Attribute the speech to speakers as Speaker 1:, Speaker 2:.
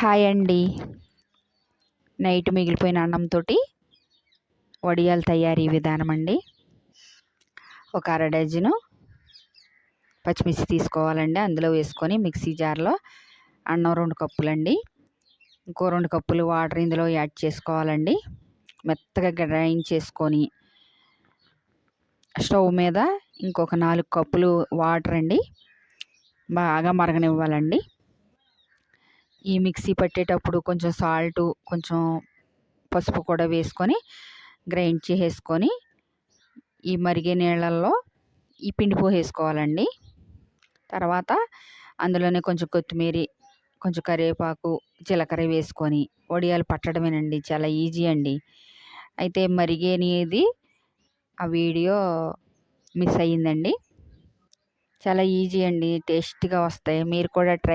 Speaker 1: Hi అండి. Night మిగిలిపోయిన అన్నంతో వడియాల తయారీ విధానం అండి. ఒక అర డజను పచ్చిమిర్చి తీసుకోవాలండి. అందులో వేసుకొని మిక్సీ జార్లో అన్నం రెండు కప్పులండి. ఇంకో రెండు కప్పులు వాటర్ ఇందులో యాడ్ చేసుకోవాలండి. మెత్తగా గ్రైండ్ చేసుకొని స్టవ్ మీద ఇంకొక నాలుగు కప్పులు వాటర్ అండి బాగా మరగనివ్వాలండి. ఈ మిక్సీ పట్టేటప్పుడు కొంచెం సాల్టు కొంచెం పసుపు కూడా వేసుకొని గ్రైండ్ చేసేసుకొని ఈ మరిగే నీళ్ళల్లో ఈ పిండి పోసేసుకోవాలండి. తర్వాత అందులోనే కొంచెం కొత్తిమీర కొంచెం కరివేపాకు జీలకర్ర వేసుకొని వడియాలు పట్టడమేనండి చాలా ఈజీ అండి. అయితే మరిగేనిది ఆ వీడియో మిస్ అయ్యిందండి. చాలా ఈజీ అండి టేస్ట్గా వస్తాయి. మీరు కూడా ట్రై